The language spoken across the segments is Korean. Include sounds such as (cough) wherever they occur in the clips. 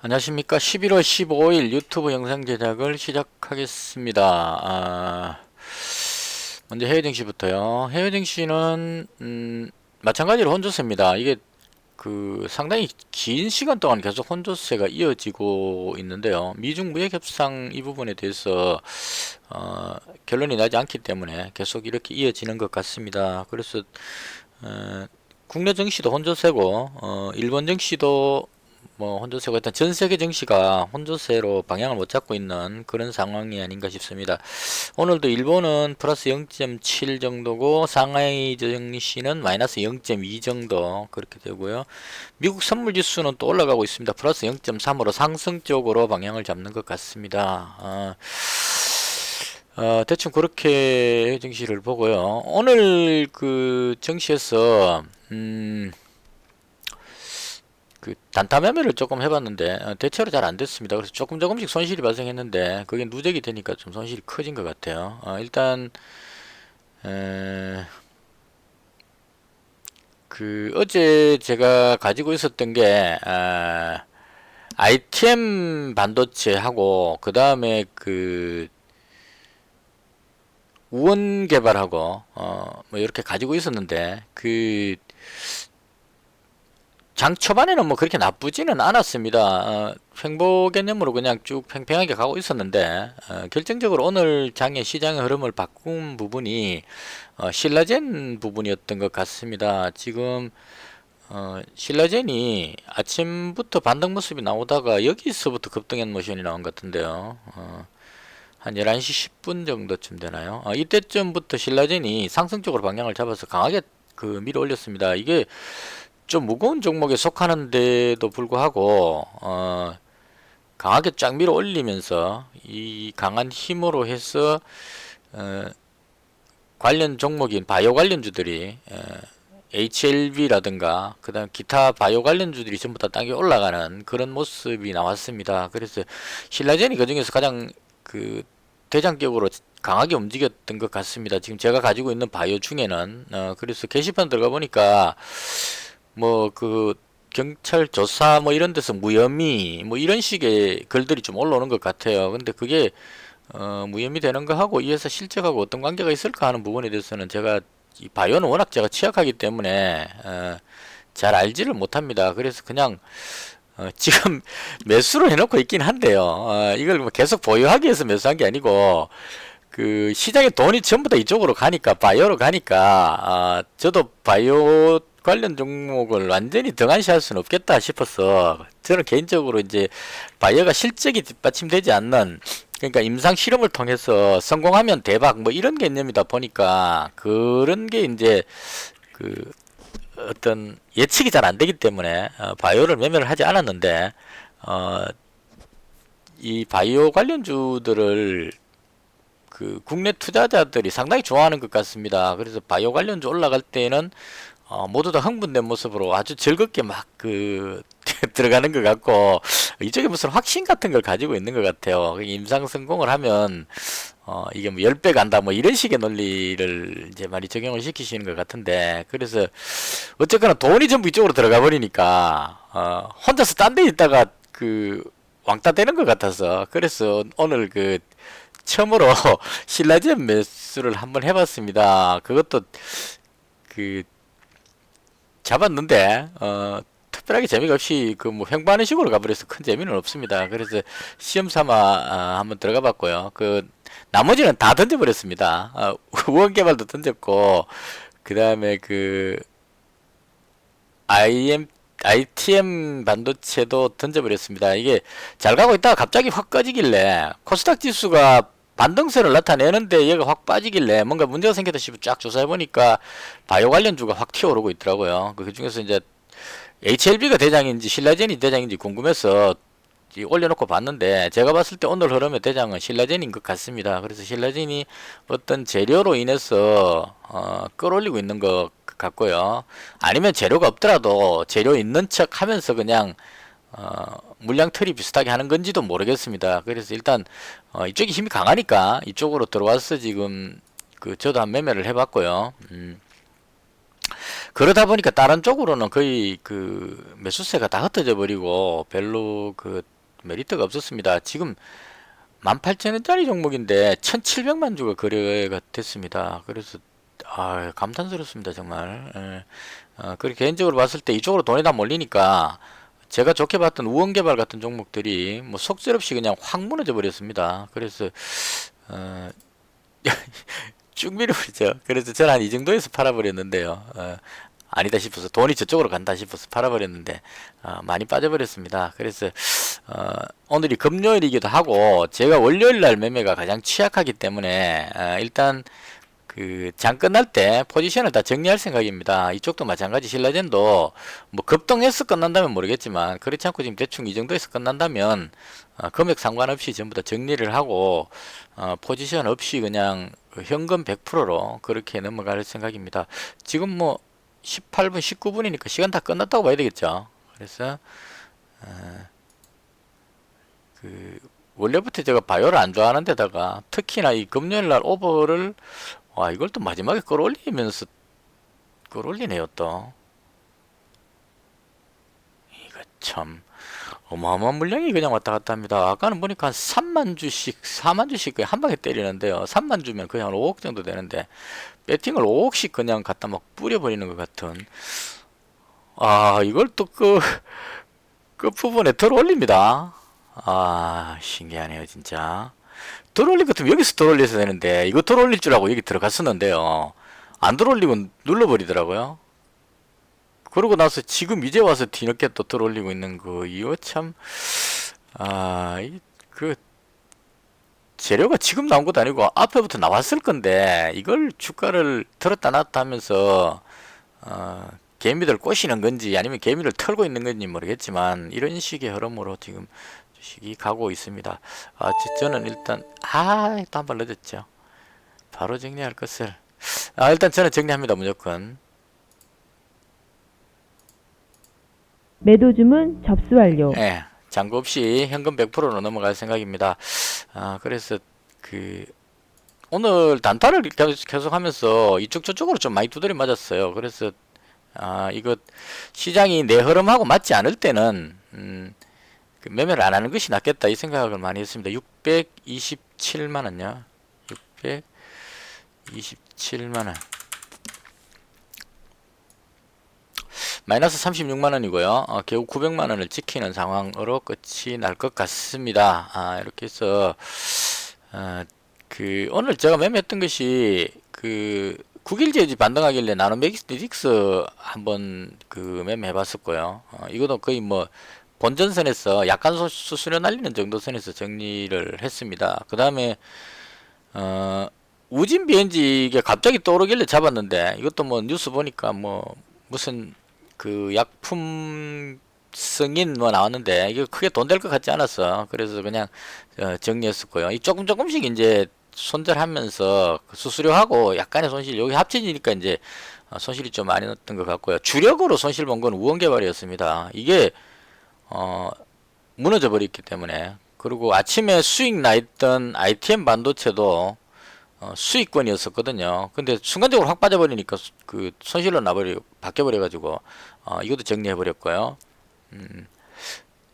안녕하십니까. 11월 15일 유튜브 영상 제작을 시작하겠습니다. 아, 먼저 해외 증시부터요. 해외 증시는 음, 마찬가지로 혼조세입니다. 이게 그 상당히 긴 시간 동안 계속 혼조세가 이어지고 있는데요. 미중 무역 협상 이 부분에 대해서 어, 결론이 나지 않기 때문에 계속 이렇게 이어지는 것 같습니다. 그래서 어, 국내 증시도 혼조세고 어, 일본 증시도 뭐 혼조세가 일단 전 세계 증시가 혼조세로 방향을 못 잡고 있는 그런 상황이 아닌가 싶습니다. 오늘도 일본은 플러스 0.7 정도고 상하이 증시는 마이너스 0.2 정도 그렇게 되고요. 미국 선물 지수는 또 올라가고 있습니다. 플러스 0.3으로 상승 쪽으로 방향을 잡는 것 같습니다. 어, 어, 대충 그렇게 증시를 보고요. 오늘 그 증시에서 음, 그 단타 매매를 조금 해봤는데 어, 대체로 잘 안 됐습니다. 그래서 조금 조금씩 손실이 발생했는데 그게 누적이 되니까 좀 손실이 커진 것 같아요. 어, 일단 에, 그 어제 제가 가지고 있었던 게 아, ITM 반도체하고 그 다음에 그 우원 개발하고 어 뭐 이렇게 가지고 있었는데 그 장 초반에는 뭐 그렇게 나쁘지는 않았습니다. 어, 횡보 개념으로 그냥 쭉 팽팽하게 가고 있었는데 어, 결정적으로 오늘 장의 시장의 흐름을 바꾼 부분이 어, 신라젠 부분이었던 것 같습니다. 지금 어, 신라젠이 아침부터 반등 모습이 나오다가 여기서부터 급등한 모션이 나온 것 같은데요. 어, 한 11시 10분 정도쯤 되나요? 어, 이때쯤부터 신라젠이 상승적으로 방향을 잡아서 강하게 그 밀어 올렸습니다. 이게 좀 무거운 종목에 속하는데도 불구하고 어, 강하게 쫙 밀어 올리면서 이 강한 힘으로 해서 어, 관련 종목인 바이오 관련주들이 어, HLB라든가 그다음 기타 바이오 관련주들이 전부 다 땅에 올라가는 그런 모습이 나왔습니다. 그래서 신라젠이 그 중에서 가장 그 대장격으로 강하게 움직였던 것 같습니다. 지금 제가 가지고 있는 바이오 중에는 어, 그래서 게시판 들어가 보니까 뭐 그 경찰 조사 뭐 이런 데서 무혐의 뭐 이런 식의 글들이 좀 올라오는 것 같아요. 근데 그게 어, 무혐의 되는 거하고 이 회사 실적하고 어떤 관계가 있을까 하는 부분에 대해서는 제가 이 바이오는 워낙 제가 취약하기 때문에 어, 잘 알지를 못합니다. 그래서 그냥 어, (laughs) 지금 매수를 해놓고 있긴 한데요. 어, 이걸 뭐 계속 보유하기 위해서 매수한 게 아니고 그 시장에 돈이 전부 다 이쪽으로 가니까 바이오로 가니까 아, 저도 바이오 관련 종목을 완전히 등한시할 수는 없겠다 싶어서 저는 개인적으로 이제 바이오가 실적이 뒷받침되지 않는 그러니까 임상 실험을 통해서 성공하면 대박 뭐 이런 개념이다 보니까 그런 게 이제 그 어떤 예측이 잘 안 되기 때문에 어, 바이오를 매매를 하지 않았는데 어, 이 바이오 관련주들을 그 국내 투자자들이 상당히 좋아하는 것 같습니다. 그래서 바이오 관련주 올라갈 때는 어, 모두 다 흥분된 모습으로 아주 즐겁게 막 그 (laughs) 들어가는 것 같고 이쪽에 무슨 확신 같은 걸 가지고 있는 것 같아요. 그 임상 성공을 하면 어, 이게 뭐 10배 간다 뭐 이런 식의 논리를 이제 많이 적용을 시키시는 것 같은데 그래서 어쨌거나 돈이 전부 이쪽으로 들어가 버리니까 어, 혼자서 딴 데 있다가 그 왕따 되는 것 같아서 그래서 오늘 그 처음으로 (laughs) 신라젠 매수를 한번 해봤습니다. 그것도 그 잡았는데 어 특별하게 재미가 없이 그 뭐 횡보하는 식으로 가버려서 큰 재미는 없습니다. 그래서 시험 삼아 아, 한번 들어가 봤고요. 그 나머지는 다 던져버렸습니다. 어, (laughs) 우원 개발도 던졌고 그 다음에 그 IM ITM 반도체도 던져버렸습니다. 이게 잘 가고 있다가 갑자기 확 꺼지길래 코스닥 지수가 반등세를 나타내는데 얘가 확 빠지길래 뭔가 문제가 생겼다 싶어 쫙 조사해 보니까 바이오 관련주가 확 튀어오르고 있더라고요. 그 중에서 이제 HLB가 대장인지 신라젠이 대장인지 궁금해서 이 올려놓고 봤는데 제가 봤을 때 오늘 흐름의 대장은 신라젠인 것 같습니다. 그래서 신라젠이 어떤 재료로 인해서 어, 끌어올리고 있는 것 같고요. 아니면 재료가 없더라도 재료 있는 척 하면서 그냥 어, 물량 틀이 비슷하게 하는 건지도 모르겠습니다. 그래서 일단 어, 이쪽이 힘이 강하니까 이쪽으로 들어와서 지금 그 저도 한 매매를 해봤고요. 음. 그러다 보니까 다른 쪽으로는 거의 그 매수세가 다 흩어져 버리고 별로 그 메리트가 없었습니다. 지금 18,000원짜리 종목인데 1,700만 주가 거래가 됐습니다. 그래서 아, 감탄스럽습니다, 정말. 예. 어, 그리고 개인적으로 봤을 때 이쪽으로 돈이 다 몰리니까 제가 좋게 봤던 우원개발 같은 종목들이 뭐 속절없이 그냥 확 무너져 버렸습니다. 그래서 어, (laughs) 쭉 밀어버리죠. 그래서 저는 한 이 정도에서 팔아버렸는데요. 어, 아니다 싶어서 돈이 저쪽으로 간다 싶어서 팔아버렸는데 어, 많이 빠져버렸습니다. 그래서 어, 오늘이 금요일이기도 하고 제가 월요일 날 매매가 가장 취약하기 때문에 어, 일단 그 장 끝날 때 포지션을 다 정리할 생각입니다. 이쪽도 마찬가지 신라젠도 뭐 급등해서 끝난다면 모르겠지만 그렇지 않고 지금 대충 이 정도에서 끝난다면 어, 금액 상관없이 전부 다 정리를 하고 어, 포지션 없이 그냥 그 현금 100%로 그렇게 넘어갈 생각입니다. 지금 뭐 18분 19분이니까 시간 다 끝났다고 봐야 되겠죠. 그래서 어, 그 원래부터 제가 바이오를 안 좋아하는 데다가 특히나 이 금요일 날 오버를 와 이걸 또 마지막에 끌어올리면서 끌어올리네요 또. 이거 참 어마어마한 물량이 그냥 왔다 갔다 합니다. 아까는 보니까 한 3만 주씩 4만 주씩 그냥 한 방에 때리는데요. 3만 주면 거의 한 5억 정도 되는데 배팅을 5억씩 그냥 갖다 막 뿌려버리는 것 같은. 아 이걸 또그 끝부분에 들어올립니다. 아 신기하네요 진짜 들어올릴 것 같으면 여기서 들어올려서 되는데 이거 들어올릴 줄 알고 여기 들어갔었는데요. 안 들어올리고 눌러버리더라고요. 그러고 나서 지금 이제 와서 뒤늦게 또 들어올리고 있는 거 이거 참아그 재료가 지금 나온 것도 아니고 앞에부터 나왔을 건데 이걸 주가를 들었다 놨다 하면서 어, 개미들 꼬시는 건지 아니면 개미를 털고 있는 건지 모르겠지만 이런 식의 흐름으로 지금 주식이 가고 있습니다. 아, 저- 저는 일단 아, 또한번 늦었죠. 바로 정리할 것을 아, 일단 저는 정리합니다. 무조건. 매도 주문 접수 완료. 예. 잔고 없이 현금 100%로 넘어갈 생각입니다. 아, 그래서 그 오늘 단타를 계속, 하면서 이쪽 저쪽으로 좀 많이 두드려 맞았어요. 그래서 아, 이거 시장이 내 흐름하고 맞지 않을 때는 음, 그 매매를 안 하는 것이 낫겠다 이 생각을 많이 했습니다. 627만 원요. 627만 원. 마이너스 36만 원이고요. 어, 겨우 900만 원을 지키는 상황으로 끝이 날 것 같습니다. 아, 이렇게 해서 어, 그 오늘 제가 매매했던 것이 그 9일제지 반등하길래 나노 맥스틱스 한번 그 매매해봤었고요. 어, 이것도 거의 뭐 본전선에서 약간 수- 수수료 날리는 정도 선에서 정리를 했습니다. 그 다음에 어, 우진 비엔지가 갑자기 떠오르길래 잡았는데 이것도 뭐 뉴스 보니까 뭐 무슨 그 약품 승인 뭐 나왔는데 이거 크게 돈 될 것 같지 않았어. 그래서 그냥 어, 정리했었고요. 이 조금 조금씩 이제 손절하면서 그 수수료하고 약간의 손실 여기 합쳐지니까 이제 어, 손실이 좀 많이 났던 것 같고요. 주력으로 손실 본 건 우원개발이었습니다. 이게 어, 무너져 버렸기 때문에 그리고 아침에 수익 나 있던 ITM 반도체도 어, 수익권이었었거든요. 근데 순간적으로 확 빠져버리니까 수- 그 손실로 나버려 바뀌어버려가지고 어, 이것도 정리해버렸고요. 음,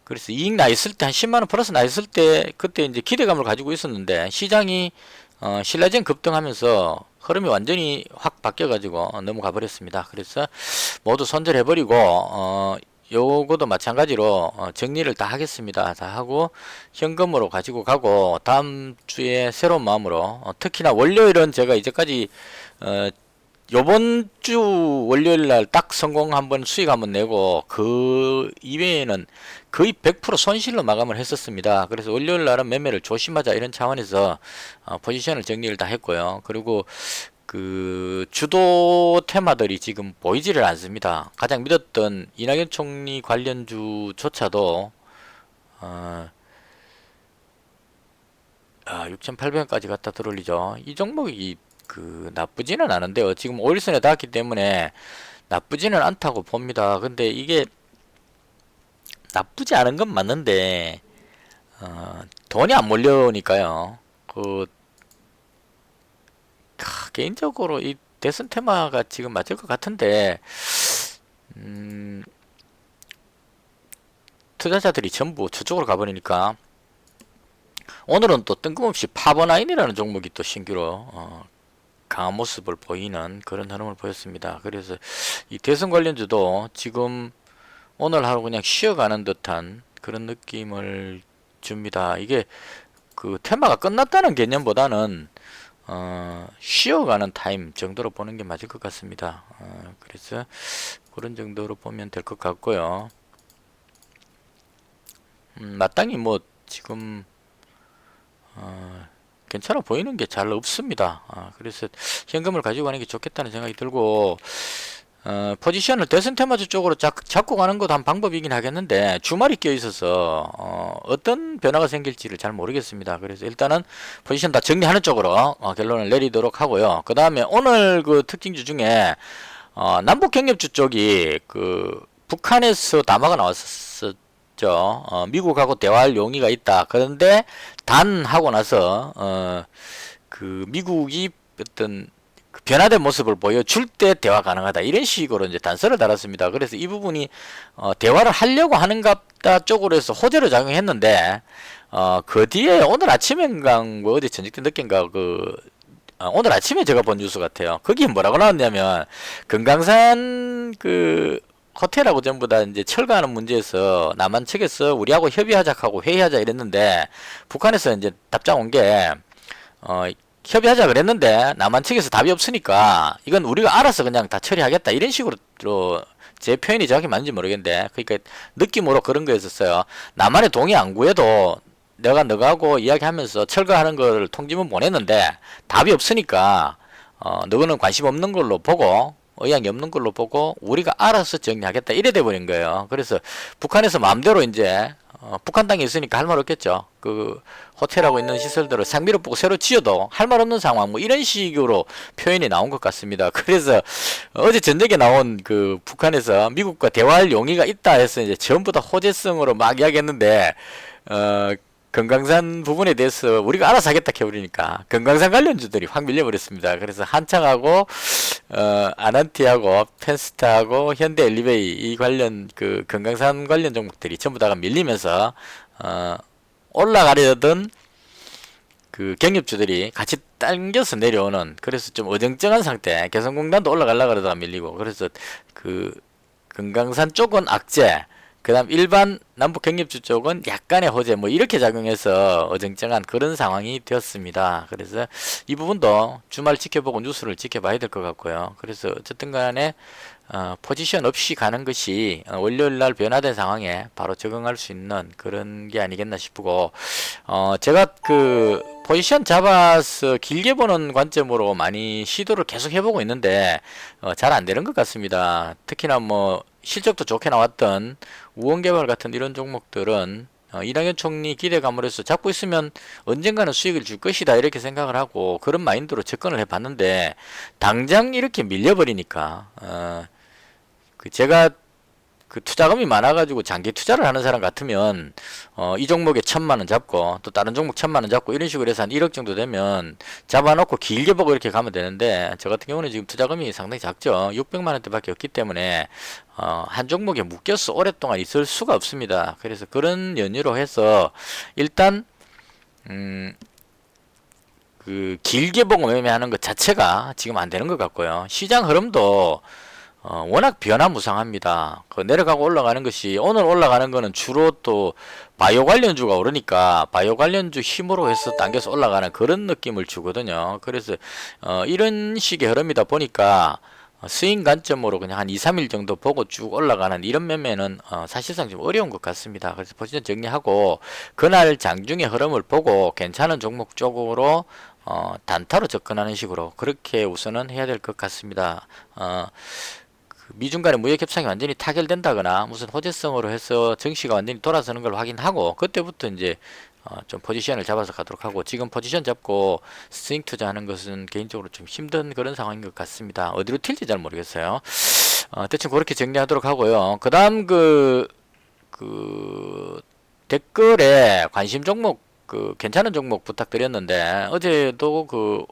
그래서 이익 나 있을 때 한 10만 원 플러스 나 있을 때 그때 이제 기대감을 가지고 있었는데 시장이 어, 신라젠 급등하면서 흐름이 완전히 확 바뀌어가지고 어, 넘어가 버렸습니다. 그래서 모두 손절해버리고 어, 요거도 마찬가지로 어, 정리를 다 하겠습니다. 다 하고 현금으로 가지고 가고 다음 주에 새로운 마음으로 어, 특히나 월요일은 제가 이제까지 어, 요번 주 월요일 날 딱 성공 한번 수익 한번 내고 그 이외에는 거의 100% 손실로 마감을 했었습니다. 그래서 월요일 날은 매매를 조심하자 이런 차원에서 어, 포지션을 정리를 다 했고요. 그리고 그 주도 테마들이 지금 보이지를 않습니다. 가장 믿었던 이낙연 총리 관련주조차도 어, 아, 6,800원까지 갖다 들어올리죠. 이 종목이 그 나쁘지는 않은데요. 지금 5일선에 닿았기 때문에 나쁘지는 않다고 봅니다. 근데 이게 나쁘지 않은 건 맞는데 어, 돈이 안 몰려오니까요. 그 하, 개인적으로 이 대선 테마가 지금 맞을 것 같은데 음, 투자자들이 전부 저쪽으로 가버리니까 오늘은 또 뜬금없이 파버나인이라는 종목이 또 신규로 어, 강한 모습을 보이는 그런 흐름을 보였습니다. 그래서 이 대선 관련주도 지금 오늘 하루 그냥 쉬어가는 듯한 그런 느낌을 줍니다. 이게 그 테마가 끝났다는 개념보다는 어, 쉬어가는 타임 정도로 보는 게 맞을 것 같습니다. 어, 그래서 그런 정도로 보면 될 것 같고요. 음, 마땅히 뭐 지금 어, 괜찮아 보이는 게 잘 없습니다. 아, 그래서 현금을 가지고 가는 게 좋겠다는 생각이 들고 어, 포지션을 대선 테마주 쪽으로 자, 잡고 가는 것도 한 방법이긴 하겠는데 주말이 껴 있어서 어, 어떤 변화가 생길지를 잘 모르겠습니다. 그래서 일단은 포지션 다 정리하는 쪽으로 어, 결론을 내리도록 하고요. 그 다음에 오늘 그 특징주 중에 어, 남북 경협주 쪽이 그 북한에서 담화가 나왔었죠. 어, 미국하고 대화할 용의가 있다. 그런데 단 하고 나서 어, 그 미국이 어떤 그 변화된 모습을 보여줄 때 대화 가능하다 이런 식으로 이제 단서를 달았습니다. 그래서 이 부분이 어, 대화를 하려고 하는갑다 쪽으로 해서 호재로 작용했는데 어, 그 뒤에 오늘 아침인가 뭐 어제 저녁 때 늦게인가 그 어, 오늘 아침에 제가 본 뉴스 같아요. 거기 뭐라고 나왔냐면 금강산 그 호텔하고 전부 다 이제 철거하는 문제에서 남한 측에서 우리하고 협의하자 하고 회의하자 이랬는데 북한에서 이제 답장 온 게 어, 협의하자 그랬는데 남한 측에서 답이 없으니까 이건 우리가 알아서 그냥 다 처리하겠다 이런 식으로 제 표현이 정확히 맞는지 모르겠는데 그러니까 느낌으로 그런 거였었어요. 남한의 동의 안 구해도 내가 너하고 이야기하면서 철거하는 걸 통지문 보냈는데 답이 없으니까 어, 너는 관심 없는 걸로 보고 의향이 없는 걸로 보고 우리가 알아서 정리하겠다 이래 돼 버린 거예요. 그래서 북한에서 마음대로 이제 어, 북한 땅에 있으니까 할 말 없겠죠. 그 호텔하고 있는 시설들을 상비로 보고 새로 지어도 할 말 없는 상황 뭐 이런 식으로 표현이 나온 것 같습니다. (laughs) 그래서 어제 전녁에 나온 그 북한에서 미국과 대화할 용의가 있다 해서 이제 전부 다 호재성으로 막 이야기했는데 어 금강산 부분에 대해서 우리가 알아서 하겠다 해버리니까 금강산 관련주들이 확 밀려버렸습니다. 그래서 한창하고 어, 아난티하고 펜스타하고 현대 엘리베이 이 관련 그 금강산 관련 종목들이 전부 다가 밀리면서 어, 올라가려던 그 경협주들이 같이 당겨서 내려오는 그래서 좀 어정쩡한 상태 개성공단도 올라가려고 그러다가 밀리고 그래서 그 금강산 쪽은 악재 그 다음 일반 남북 경협주 쪽은 약간의 호재 뭐 이렇게 작용해서 어정쩡한 그런 상황이 되었습니다. 그래서 이 부분도 주말 지켜보고 뉴스를 지켜봐야 될 것 같고요. 그래서 어쨌든 간에 어, 포지션 없이 가는 것이 어, 월요일 날 변화된 상황에 바로 적응할 수 있는 그런 게 아니겠나 싶고 어, 제가 그 포지션 잡아서 길게 보는 관점으로 많이 시도를 계속 해보고 있는데 어, 잘 안 되는 것 같습니다. 특히나 뭐 실적도 좋게 나왔던 우원개발 같은 이런 종목들은 어, 이낙연 총리 기대감으로 해서 잡고 있으면 언젠가는 수익을 줄 것이다 이렇게 생각을 하고 그런 마인드로 접근을 해봤는데 당장 이렇게 밀려버리니까 어, 그 제가 그 투자금이 많아가지고 장기 투자를 하는 사람 같으면 어, 이 종목에 천만 원 잡고 또 다른 종목 천만 원 잡고 이런 식으로 해서 한 1억 정도 되면 잡아놓고 길게 보고 이렇게 가면 되는데 저 같은 경우는 지금 투자금이 상당히 작죠. 600만 원대밖에 없기 때문에 어, 한 종목에 묶여서 오랫동안 있을 수가 없습니다. 그래서 그런 연유로 해서 일단 음, 그 길게 보고 매매하는 것 자체가 지금 안 되는 것 같고요. 시장 흐름도 어, 워낙 변화무쌍합니다. 그 내려가고 올라가는 것이 오늘 올라가는 거는 주로 또 바이오 관련주가 오르니까 바이오 관련주 힘으로 해서 당겨서 올라가는 그런 느낌을 주거든요. 그래서 어, 이런 식의 흐름이다 보니까 어, 스윙 관점으로 그냥 한 2, 3일 정도 보고 쭉 올라가는 이런 매매는 어, 사실상 좀 어려운 것 같습니다. 그래서 포지션 정리하고 그날 장중의 흐름을 보고 괜찮은 종목 쪽으로 어, 단타로 접근하는 식으로 그렇게 우선은 해야 될 것 같습니다. 어, 그 미중 간의 무역 협상이 완전히 타결된다거나 무슨 호재성으로 해서 정시가 완전히 돌아서는 걸 확인하고 그때부터 이제 어, 좀 포지션을 잡아서 가도록 하고 지금 포지션 잡고 스윙 투자하는 것은 개인적으로 좀 힘든 그런 상황인 것 같습니다. 어디로 튈지 잘 모르겠어요. 어, 대충 그렇게 정리하도록 하고요. 그 다음 그, 그, 댓글에 관심 종목, 그, 괜찮은 종목 부탁드렸는데, 어제도 그,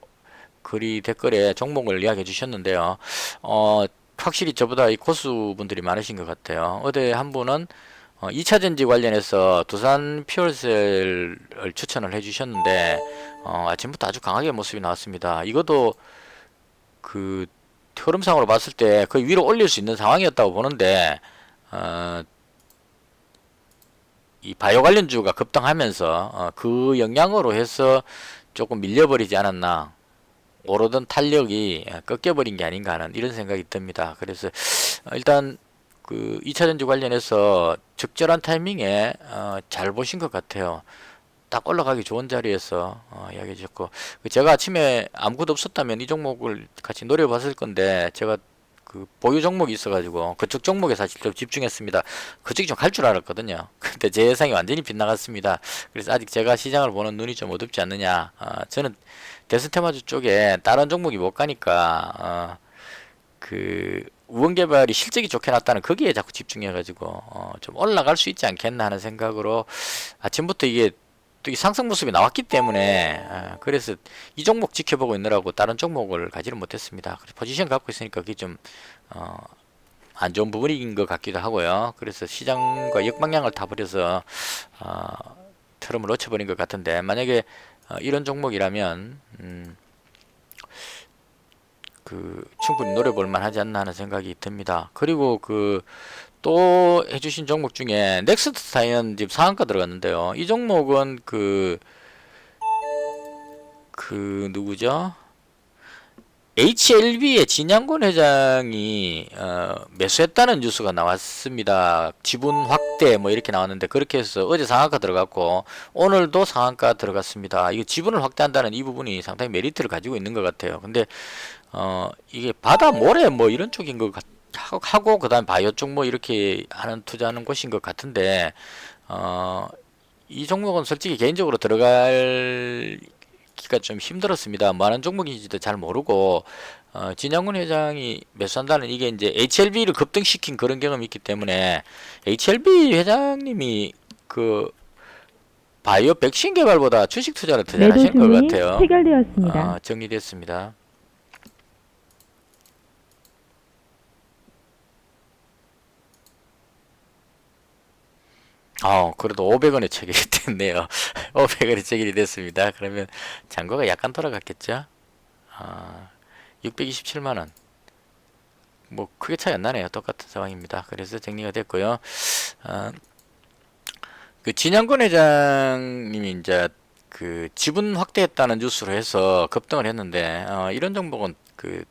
글이 댓글에 종목을 이야기해 주셨는데요. 어, 확실히 저보다 이 고수 분들이 많으신 것 같아요. 어제 한 분은 어, 2차 전지 관련해서 두산 퓨어셀을 추천을 해주셨는데 어, 아침부터 아주 강하게 모습이 나왔습니다. 이것도 그 흐름상으로 봤을 때 거의 위로 올릴 수 있는 상황이었다고 보는데 어, 이 바이오 관련주가 급등하면서 어, 그 영향으로 해서 조금 밀려버리지 않았나 오르던 탄력이 꺾여버린 게 아닌가 하는 이런 생각이 듭니다. 그래서 어, 일단 그 2차 전지 관련해서 적절한 타이밍에 어, 잘 보신 것 같아요. 딱 올라가기 좋은 자리에서 어, 이야기해 주셨고 그 제가 아침에 아무것도 없었다면 이 종목을 같이 노려봤을 건데 제가 그 보유 종목이 있어가지고 그쪽 종목에 사실 좀 집중했습니다. 그쪽이 좀 갈 줄 알았거든요. (laughs) 근데 제 예상이 완전히 빗나갔습니다. 그래서 아직 제가 시장을 보는 눈이 좀 어둡지 않느냐. 어, 저는 데스테마주 쪽에 다른 종목이 못 가니까 어, 그 우원개발이 실적이 좋게 났다는 거기에 자꾸 집중해가지고 어, 좀 올라갈 수 있지 않겠나 하는 생각으로 아침부터 이게 또 이 상승 모습이 나왔기 때문에 어, 그래서 이 종목 지켜보고 있느라고 다른 종목을 가지를 못했습니다. 그래서 포지션 갖고 있으니까 그게 좀 어, 안 좋은 부분인 것 같기도 하고요. 그래서 시장과 역방향을 타버려서 어, 트럼을 놓쳐버린 것 같은데 만약에 어, 이런 종목이라면 음, 그 충분히 노려볼 만하지 않나 하는 생각이 듭니다. 그리고 그 또 해주신 종목 중에 넥스트 타이언 지금 상한가 들어갔는데요. 이 종목은 그, 그 누구죠? HLB의 진양권 회장이 어, 매수했다는 뉴스가 나왔습니다. 지분 확대 뭐 이렇게 나왔는데 그렇게 해서 어제 상한가 들어갔고 오늘도 상한가 들어갔습니다. 이거 지분을 확대한다는 이 부분이 상당히 메리트를 가지고 있는 것 같아요. 근데 어 이게 바다 모래 뭐 이런 쪽인 것 같, 하고 그다음 바이오 쪽 뭐 이렇게 하는 투자하는 곳인 것 같은데 어 이 종목은 솔직히 개인적으로 들어갈 기가 좀 힘들었습니다. 뭐 하는 종목인지도 잘 모르고 어, 진양군 회장이 매수한다는 이게 이제 HLB를 급등시킨 그런 경험이 있기 때문에 HLB 회장님이 그 바이오 백신 개발보다 주식 투자를 더 잘하시는 것 같아요. 체결되었습니다. 아, 정리됐습니다. 어, 그래도 500원에 체결이 (laughs) 됐네요. 500원에 체결이 됐습니다. 그러면 잔고가 약간 돌아갔겠죠? 아, 627만원. 뭐, 크게 차이 안 나네요. 똑같은 상황입니다. 그래서 정리가 됐고요. 아, 그 진양권 회장님이 이제 그 지분 확대했다는 뉴스로 해서 급등을 했는데 어, 이런 종목은 그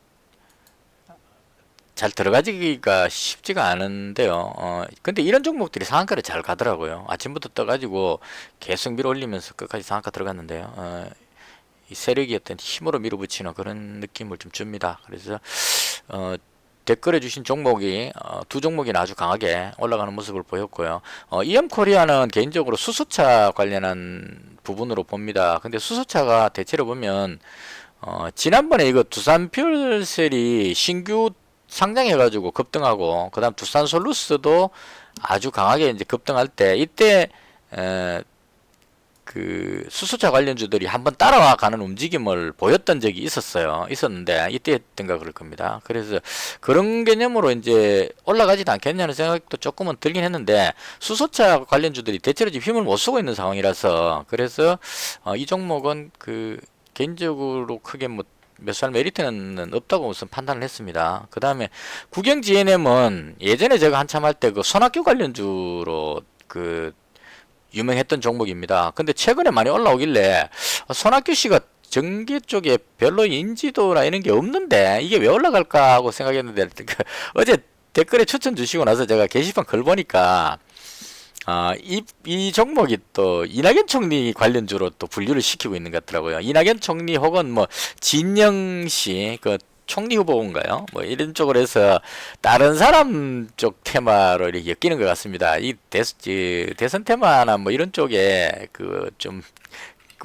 잘 들어가기가 쉽지가 않은데요. 어, 근데 이런 종목들이 상한가를 잘 가더라고요. 아침부터 떠가지고 계속 밀어 올리면서 끝까지 상한가 들어갔는데요. 어, 이 세력이 어떤 힘으로 밀어붙이는 그런 느낌을 좀 줍니다. 그래서 어, 댓글해 주신 종목이 어, 두 종목이 아주 강하게 올라가는 모습을 보였고요. 어, 이엠코리아는 개인적으로 수소차 관련한 부분으로 봅니다. 근데 수소차가 대체로 보면 어, 지난번에 이거 두산 퓨얼셀이 신규 상장해가지고 급등하고 그다음 두산 솔루스도 아주 강하게 이제 급등할 때 이때 에, 그 수소차 관련주들이 한번 따라와 가는 움직임을 보였던 적이 있었어요. 있었는데 이때였던가 그럴 겁니다. 그래서 그런 개념으로 이제 올라가지도 않겠냐는 생각도 조금은 들긴 했는데 수소차 관련주들이 대체로 지금 힘을 못 쓰고 있는 상황이라서 그래서 어, 이 종목은 그 개인적으로 크게 뭐 매수할 메리트는 없다고 우선 판단을 했습니다. 그 다음에 국영 GNM은 예전에 제가 한참 할 때그 손학규 관련주로 그 유명했던 종목입니다. 근데 최근에 많이 올라오길래 어, 손학규 씨가 전기 쪽에 별로 인지도나 이런 게 없는데 이게 왜 올라갈까 하고 생각했는데 그 어제 댓글에 추천 주시고 나서 제가 게시판 글 보니까 아, 이, 이 종목이 또 이낙연 총리 관련주로 또 분류를 시키고 있는 것 같더라고요. 이낙연 총리 혹은 뭐 진영 씨, 그 총리 후보인가요? 뭐 이런 쪽으로 해서 다른 사람 쪽 테마로 이렇게 엮이는 것 같습니다. 이 대, 이 대선 테마나 뭐 이런 쪽에 그 좀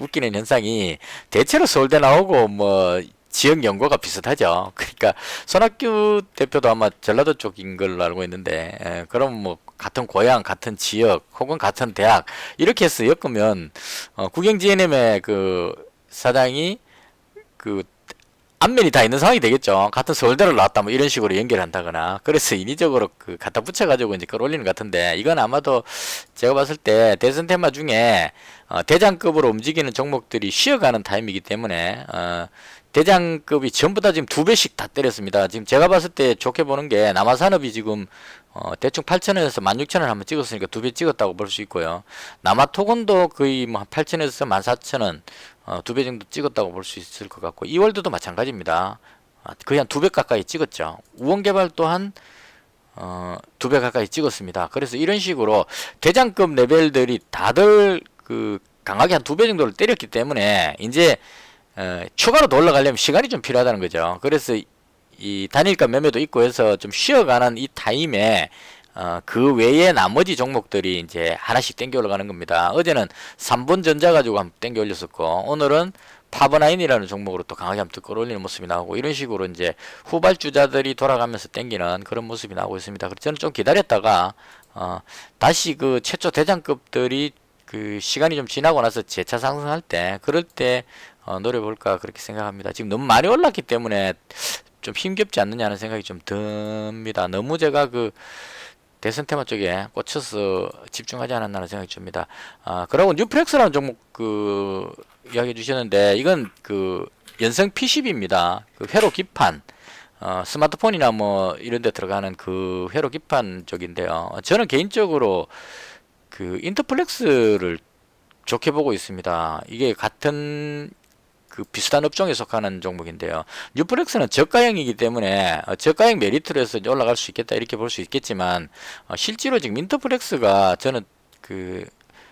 웃기는 현상이 대체로 서울대 나오고 뭐 지역 연고가 비슷하죠. 그러니까 손학규 대표도 아마 전라도 쪽인 걸로 알고 있는데 에, 그럼 뭐 같은 고향, 같은 지역, 혹은 같은 대학 이렇게 해서 엮으면 어, 국영 GNM의 그 사장이 그 안면이 다 있는 상황이 되겠죠. 같은 서울대를 나왔다 뭐 이런 식으로 연결한다거나 그래서 인위적으로 그 갖다 붙여가지고 이제 끌어올리는 것 같은데 이건 아마도 제가 봤을 때 대선 테마 중에 어, 대장급으로 움직이는 종목들이 쉬어가는 타임이기 때문에 어, 대장급이 전부 다 지금 두 배씩 다 때렸습니다. 지금 제가 봤을 때 좋게 보는 게 남아산업이 지금 어, 대충 8천원에서 16,000원 한번 찍었으니까 두 배 찍었다고 볼 수 있고요. 남아토건도 거의 뭐 8천원에서 14,000원 어, 두 배 정도 찍었다고 볼 수 있을 것 같고 이월드도 마찬가지입니다. 아, 거의 한 두 배 가까이 찍었죠. 우원개발 또한 어, 두 배 가까이 찍었습니다. 그래서 이런 식으로 대장급 레벨들이 다들 그 강하게 한 두 배 정도를 때렸기 때문에 이제 어, 추가로 더 올라가려면 시간이 좀 필요하다는 거죠. 그래서 이 단일가 매매도 있고 해서 좀 쉬어가는 이 타임에 어, 그 외에 나머지 종목들이 이제 하나씩 땡겨 올라가는 겁니다. 어제는 3번 전자 가지고 한번 땡겨 올렸었고 오늘은 파버나인이라는 종목으로 또 강하게 한번 끌어올리는 모습이 나오고 이런 식으로 이제 후발주자들이 돌아가면서 땡기는 그런 모습이 나오고 있습니다. 그래서 저는 좀 기다렸다가 어, 다시 그 최초 대장급들이 그 시간이 좀 지나고 나서 재차 상승할 때 그럴 때 어, 노려볼까 그렇게 생각합니다. 지금 너무 많이 올랐기 때문에 좀 힘겹지 않느냐는 생각이 좀 듭니다. 너무 제가 그 대선 테마 쪽에 꽂혀서 집중하지 않았나는 생각이 듭니다. 아, 그리고 뉴프렉스라는 종목 그 이야기해 주셨는데 이건 그 연성 PCB입니다. 그 회로 기판 어, 스마트폰이나 뭐 이런 데 들어가는 그 회로 기판 쪽인데요. 저는 개인적으로 그 인터플렉스를 좋게 보고 있습니다. 이게 같은 그 비슷한 업종에 속하는 종목인데요. 뉴플렉스는 저가형이기 때문에 어, 저가형 메리트로 해서 올라갈 수 있겠다 이렇게 볼 수 있겠지만 어, 실제로 지금 인터플렉스가 저는 그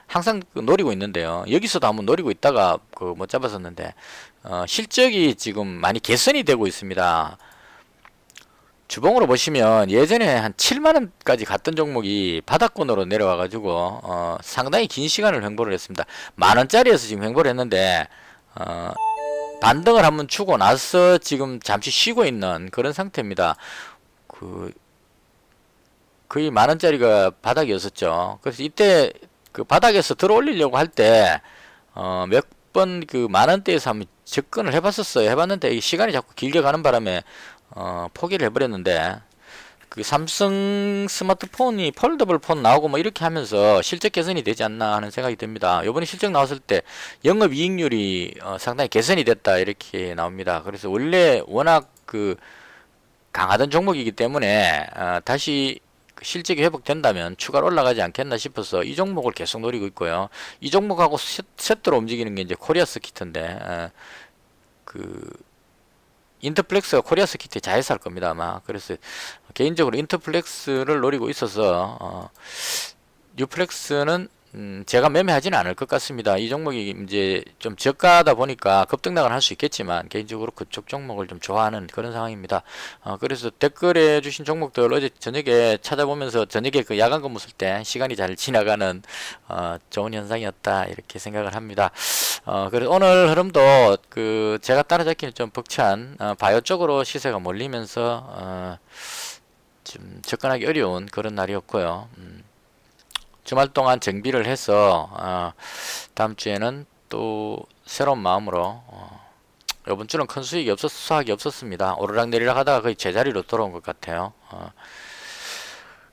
항상 그 노리고 있는데요. 여기서도 한번 노리고 있다가 그 못 잡았었는데 어, 실적이 지금 많이 개선이 되고 있습니다. 주봉으로 보시면 예전에 한 7만 원까지 갔던 종목이 바닥권으로 내려와 가지고 어, 상당히 긴 시간을 횡보를 했습니다. 만 원짜리에서 지금 횡보를 했는데 어, 반등을 한번 주고 나서 지금 잠시 쉬고 있는 그런 상태입니다. 그 거의 만 원짜리가 바닥이었었죠. 그래서 이때 그 바닥에서 들어 올리려고 할 때 어, 몇 번 그 만 원대에서 한번 접근을 해봤었어요. 해봤는데 이 시간이 자꾸 길게 가는 바람에 어, 포기를 해버렸는데 그 삼성 스마트폰이 폴더블 폰 나오고 뭐 이렇게 하면서 실적 개선이 되지 않나 하는 생각이 듭니다. 이번에 실적 나왔을 때 영업 이익률이 어, 상당히 개선이 됐다 이렇게 나옵니다. 그래서 원래 워낙 그 강하던 종목이기 때문에 어, 다시 그 실적이 회복된다면 추가로 올라가지 않겠나 싶어서 이 종목을 계속 노리고 있고요. 이 종목하고 세, 세트로 움직이는 게 이제 코리아 스 키트인데 어, 그 인터플렉스가 코리아 스키트에 자회사할 겁니다 아마. 그래서 개인적으로 인터플렉스를 노리고 있어서 어, 뉴플렉스는 음, 제가 매매하지는 않을 것 같습니다. 이 종목이 이제 좀 저가다 보니까 급등락을 할 수 있겠지만 개인적으로 그쪽 종목을 좀 좋아하는 그런 상황입니다. 어, 그래서 댓글에 주신 종목들 어제 저녁에 찾아보면서 저녁에 그 야간 근무 쓸 때 시간이 잘 지나가는 어, 좋은 현상이었다 이렇게 생각을 합니다. 어, 그래서 오늘 흐름도 그 제가 따라잡기는 좀 벅찬 어, 바이오 쪽으로 시세가 몰리면서 어, 좀 접근하기 어려운 그런 날이었고요. 음, 주말 동안 정비를 해서 어, 다음 주에는 또 새로운 마음으로 어, 이번 주는 큰 수익이 없었 수확이 없었습니다. 오르락 내리락 하다가 거의 제자리로 돌아온 것 같아요. 어,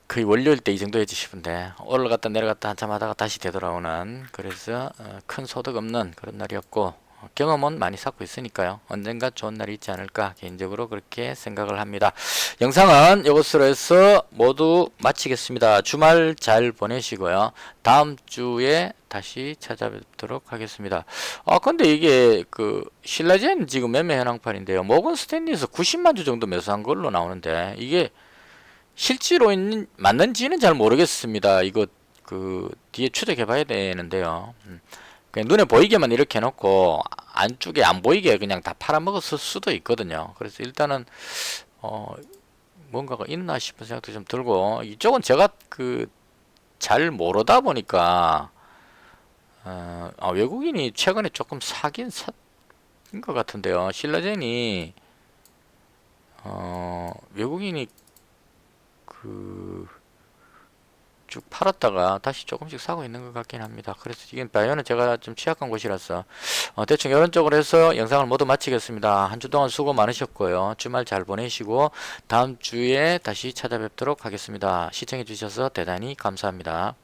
거의 월요일 때 이 정도 했지 싶은데 올라갔다 내려갔다 한참 하다가 다시 되돌아오는 그래서 어, 큰 소득 없는 그런 날이었고 어, 경험은 많이 쌓고 있으니까요. 언젠가 좋은 날이 있지 않을까 개인적으로 그렇게 생각을 합니다. 영상은 이것으로 해서 모두 마치겠습니다. 주말 잘 보내시고요. 다음 주에 다시 찾아뵙도록 하겠습니다. 아 근데 이게 그 신라젠 지금 매매 현황판인데요. 모건 스탠리에서 90만 주 정도 매수한 걸로 나오는데 이게 실제로 있는 맞는지는 잘 모르겠습니다. 이거 그 뒤에 추적해 봐야 되는데요. 음. 그냥 눈에 보이게만 이렇게 해놓고 안쪽에 안 보이게 그냥 다 팔아먹었을 수도 있거든요. 그래서 일단은 어 뭔가가 있나 싶은 생각도 좀 들고 이쪽은 제가 그 잘 모르다 보니까 어, 아, 외국인이 최근에 조금 사긴 샀것 같은데요. 신라젠이 어 외국인이 그 쭉 팔았다가 다시 조금씩 사고 있는 것 같긴 합니다. 그래서 이게 바이오는 제가 좀 취약한 곳이라서 어, 대충 이런 쪽으로 해서 영상을 모두 마치겠습니다. 한 주 동안 수고 많으셨고요. 주말 잘 보내시고 다음 주에 다시 찾아뵙도록 하겠습니다. 시청해 주셔서 대단히 감사합니다.